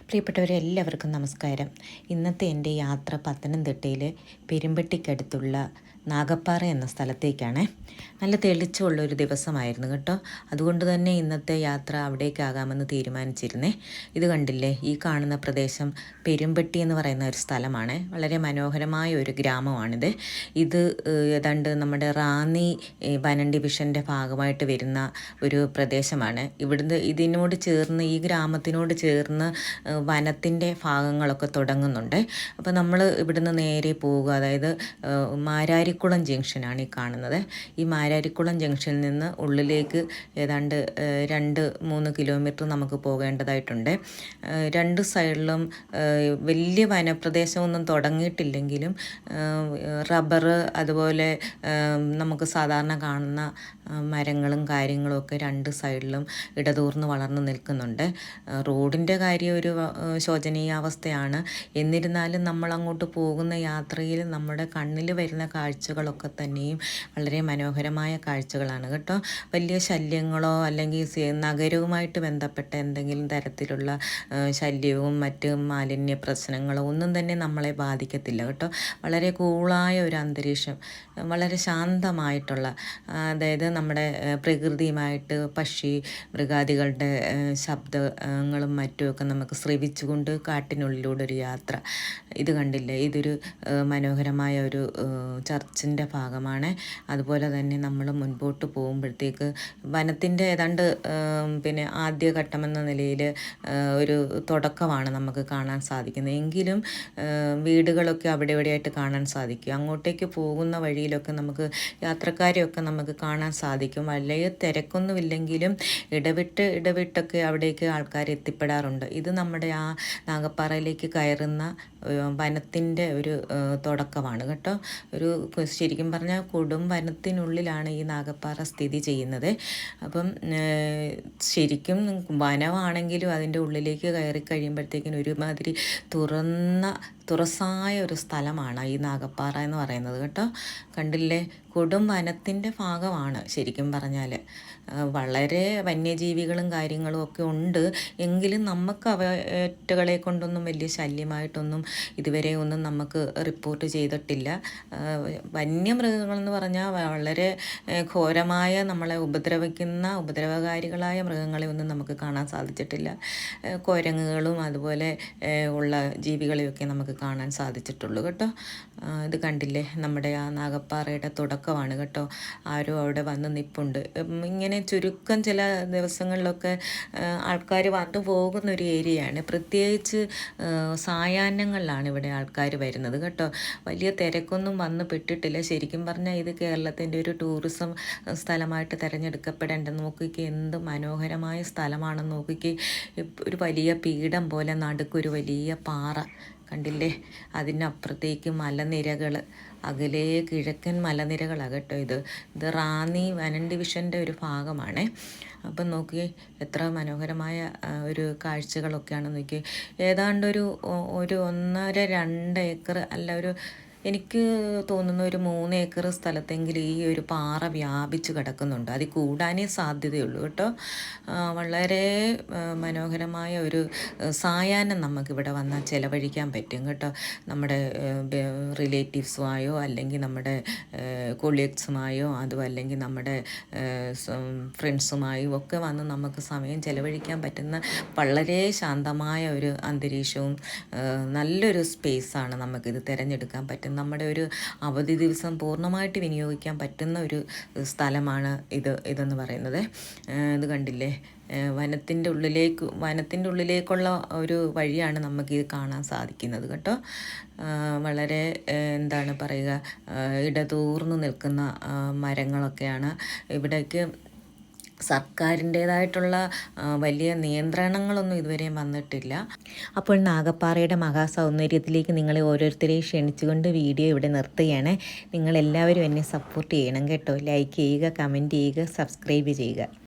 പ്രിയപ്പെട്ടവരെ എല്ലാവർക്കും നമസ്കാരം. ഇന്നത്തെ എന്റെ യാത്ര പത്തനംതിട്ടയിൽ പെരുമ്പട്ടിക്കടുത്തുള്ള നാഗപ്പാറ എന്ന സ്ഥലത്തേക്കാണ്. നല്ല തെളിച്ചമുള്ള ഒരു ദിവസമായിരുന്നു കേട്ടോ. അതുകൊണ്ട് തന്നെ ഇന്നത്തെ യാത്ര അവിടേക്കാകാമെന്ന് തീരുമാനിച്ചിരുന്നേ. ഇത് കണ്ടില്ലേ? ഈ കാണുന്ന പ്രദേശം പെരുമ്പട്ടി എന്ന് പറയുന്ന ഒരു സ്ഥലമാണ്. വളരെ മനോഹരമായ ഒരു ഗ്രാമമാണിത്. ഇത് ഏതാണ്ട് നമ്മുടെ റാന്നി വനം ഡിവിഷന്റെ ഭാഗമായിട്ട് വരുന്ന ഒരു പ്രദേശമാണ്. ഇവിടുന്ന് ഇതിനോട് ചേർന്ന് ഈ ഗ്രാമത്തിനോട് ചേർന്ന് വനത്തിന്റെ ഭാഗങ്ങളൊക്കെ തുടങ്ങുന്നുണ്ട്. അപ്പോൾ നമ്മൾ ഇവിടുന്ന് നേരെ പോവുക. അതായത് മാരാരിക്കുളം ജംഗ്ഷനാണ് ഈ കാണുന്നത്. ഈ മാരാരിക്കുളം ജംഗ്ഷനിൽ നിന്ന് ഉള്ളിലേക്ക് ഏതാണ്ട് രണ്ട് മൂന്ന് കിലോമീറ്റർ നമുക്ക് പോകേണ്ടതായിട്ടുണ്ട്. രണ്ട് സൈഡിലും വലിയ വനപ്രദേശമൊന്നും തുടങ്ങിയിട്ടില്ലെങ്കിലും റബ്ബർ അതുപോലെ നമുക്ക് സാധാരണ കാണുന്ന മരങ്ങളും കാര്യങ്ങളും ഒക്കെ രണ്ട് സൈഡിലും ഇടതൂർന്ന് വളർന്നു നിൽക്കുന്നുണ്ട്. റോഡിന്റെ കാര്യം ഒരു ശോചനീയാവസ്ഥയാണ് എന്നിരുന്നാലും നമ്മൾ അങ്ങോട്ട് പോകുന്ന യാത്രയിൽ നമ്മുടെ കണ്ണിൽ വരുന്ന കാഴ്ചകളൊക്കെ തന്നെയും വളരെ മനോഹരമായ കാഴ്ചകളാണ് കേട്ടോ. വലിയ ശല്യങ്ങളോ അല്ലെങ്കിൽ നഗരവുമായിട്ട് ബന്ധപ്പെട്ട എന്തെങ്കിലും തരത്തിലുള്ള ശല്യവും മറ്റ് മാലിന്യ പ്രശ്നങ്ങളോ ഒന്നും തന്നെ നമ്മളെ ബാധിക്കത്തില്ല കേട്ടോ. വളരെ കൂളായ ഒരു അന്തരീക്ഷം വളരെ ശാന്തമായിട്ടുള്ള അതായത് നമ്മുടെ പ്രകൃതിയുമായിട്ട് പക്ഷി മൃഗാദികളുടെ ശബ്ദങ്ങളും മറ്റുമൊക്കെ നമുക്ക് ശ്രവിച്ചുകൊണ്ട് കാട്ടിനുള്ളിലൂടെ ഒരു യാത്ര. ഇത് കണ്ടില്ലേ? ഇതൊരു മനോഹരമായ ഒരു ചർച്ചിന്റെ ഭാഗമാണ്. അതുപോലെ തന്നെ നമ്മൾ മുൻപോട്ട് പോകുമ്പോഴത്തേക്ക് വനത്തിന്റെ ഏതാണ്ട് പിന്നെ ആദ്യഘട്ടമെന്ന നിലയിൽ ഒരു തുടക്കമാണ് നമുക്ക് കാണാൻ സാധിക്കുന്നത്. എങ്കിലും വീടുകളൊക്കെ അവിടെ ഇവിടെയായിട്ട് കാണാൻ സാധിക്കും. അങ്ങോട്ടേക്ക് പോകുന്ന വഴിയിലൊക്കെ നമുക്ക് യാത്രക്കാരെയൊക്കെ നമുക്ക് കാണാൻ സാധിക്കും. വലിയ തിരക്കൊന്നുമില്ലെങ്കിലും ഇടവിട്ട് ഇടവിട്ടൊക്കെ അവിടേക്ക് ആൾക്കാർ എത്തിപ്പെടാറുണ്ട് ഇത് നമ്മുടെ ആ നാഗപ്പാറയിലേക്ക് കയറുന്ന വനത്തിന്റെ ഒരു തുടക്കമാണ് കേട്ടോ. ഒരു ശരിക്കും പറഞ്ഞാൽ കൊടും വനത്തിനുള്ളിലാണ് ഈ നാഗപ്പാറ സ്ഥിതി ചെയ്യുന്നത്. അപ്പം ശരിക്കും വനമാണെങ്കിലും അതിന്റെ ഉള്ളിലേക്ക് കയറി കഴിയുമ്പോഴത്തേക്കിനും ഒരുമാതിരി തുറന്ന തുറസായ ഒരു സ്ഥലമാണ് ഈ നാഗപ്പാറ എന്ന് പറയുന്നത് കേട്ടോ. കണ്ടില്ലേ? കൊടും വനത്തിന്റെ ഭാഗമാണ് ശരിക്കും പറഞ്ഞാൽ. വളരെ വന്യജീവികളും കാര്യങ്ങളും ഒക്കെ ഉണ്ട്. എങ്കിലും നമുക്ക് അവറ്റകളെ കൊണ്ടൊന്നും വലിയ ശല്യമായിട്ടൊന്നും ഇതുവരെ ഒന്നും നമുക്ക് റിപ്പോർട്ട് ചെയ്തിട്ടില്ല. വന്യമൃഗങ്ങളെന്ന് പറഞ്ഞാൽ വളരെ ഘോരമായ നമ്മളെ ഉപദ്രവിക്കുന്ന ഉപദ്രവകാരികളായ മൃഗങ്ങളെ ഒന്നും നമുക്ക് കാണാൻ സാധിച്ചിട്ടില്ല. കുരങ്ങുകളും അതുപോലെ ഉള്ള ജീവികളെയൊക്കെ നമുക്ക് കാണാൻ സാധിച്ചിട്ടുള്ളൂ കേട്ടോ. ഇത് കണ്ടില്ലേ? നമ്മുടെ ആ നാഗപ്പാറയുടെ തുടക്കമാണ് കേട്ടോ. ആരും അവിടെ വന്ന് നിപ്പുണ്ട്. ഇങ്ങനെ ചുരുക്കം ചില ദിവസങ്ങളിലൊക്കെ ആൾക്കാർ വന്നു പോകുന്ന ഒരു ഏരിയയാണ്. പ്രത്യേകിച്ച് സായാഹ്നങ്ങളിലാണ് ഇവിടെ ആൾക്കാർ വരുന്നത് കേട്ടോ. വലിയ തിരക്കൊന്നും വന്ന് പെട്ടിട്ടില്ല. ശരിക്കും പറഞ്ഞാൽ ഇത് കേരളത്തിന്റെ ഒരു ടൂറിസം സ്ഥലമായിട്ട് തിരഞ്ഞെടുക്കപ്പെടേണ്ട നോക്കിക്ക് എന്ത് മനോഹരമായ സ്ഥലമാണെന്ന് നോക്കിക്ക്. ഒരു വലിയ പീഠം പോലെ നടുക്കൊരു വലിയ പാറ. കണ്ടില്ലേ? അതിനപ്പുറത്തേക്ക് മലനിരകൾ അകലെ കിഴക്കൻ മലനിരകളാകട്ടോ ഇത്. ഇത് റാന്നി വനം ഡിവിഷന്റെ ഒരു ഭാഗമാണ്. അപ്പം നോക്കി എത്ര മനോഹരമായ ഒരു കാഴ്ചകളൊക്കെയാണ് നോക്കി ഏതാണ്ടൊരു ഒരു ഒന്നര രണ്ട് ഏക്കർ അല്ല ഒരു എനിക്ക് തോന്നുന്ന ഒരു മൂന്ന് ഏക്കർ സ്ഥലത്തെങ്കിലും ഈ ഒരു പാറ വ്യാപിച്ച് കിടക്കുന്നുണ്ട്. അത് കൂടാനേ സാധ്യതയുള്ളൂ കേട്ടോ. വളരെ മനോഹരമായ ഒരു സായാഹ്നം നമുക്കിവിടെ വന്നാൽ ചിലവഴിക്കാൻ പറ്റും കേട്ടോ. നമ്മുടെ റിലേറ്റീവ്സുമായോ അല്ലെങ്കിൽ നമ്മുടെ കൊളീഗ്സുമായോ അതും അല്ലെങ്കിൽ നമ്മുടെ ഫ്രണ്ട്സുമായും ഒക്കെ വന്ന് നമുക്ക് സമയം ചിലവഴിക്കാൻ പറ്റുന്ന വളരെ ശാന്തമായ ഒരു അന്തരീക്ഷവും നല്ലൊരു സ്പേസാണ് നമുക്കിത് തിരഞ്ഞെടുക്കാൻ പറ്റുന്നത്. നമ്മുടെ ഒരു അവധി ദിവസം പൂർണമായിട്ട് വിനിയോഗിക്കാൻ പറ്റുന്ന ഒരു സ്ഥലമാണ് ഇത് ഇതെന്ന് പറയുന്നത്. ഇത് കണ്ടില്ലേ? വനത്തിന്റെ ഉള്ളിലേക്ക് വനത്തിന്റെ ഉള്ളിലേക്കുള്ള ഒരു വഴിയാണ് നമുക്ക് ഇത് കാണാൻ സാധിക്കുന്നത് കേട്ടോ. വളരെ എന്താണ് പറയുക ഇടതൂർന്ന് നിൽക്കുന്ന മരങ്ങളൊക്കെയാണ്. ഇവിടേക്ക് സർക്കാരിന്റേതായിട്ടുള്ള വലിയ നിയന്ത്രണങ്ങളൊന്നും ഇതുവരെയും വന്നിട്ടില്ല. അപ്പോൾ നാഗപ്പാറയുടെ മഹാസൗന്ദര്യത്തിലേക്ക് നിങ്ങളെ ഓരോരുത്തരെയും ക്ഷണിച്ചുകൊണ്ട് വീഡിയോ ഇവിടെ നിർത്തുകയാണ്. നിങ്ങളെല്ലാവരും എന്നെ സപ്പോർട്ട് ചെയ്യണം കേട്ടോ. ലൈക്ക് ചെയ്യുക കമന്റ് ചെയ്യുക സബ്സ്ക്രൈബ് ചെയ്യുക.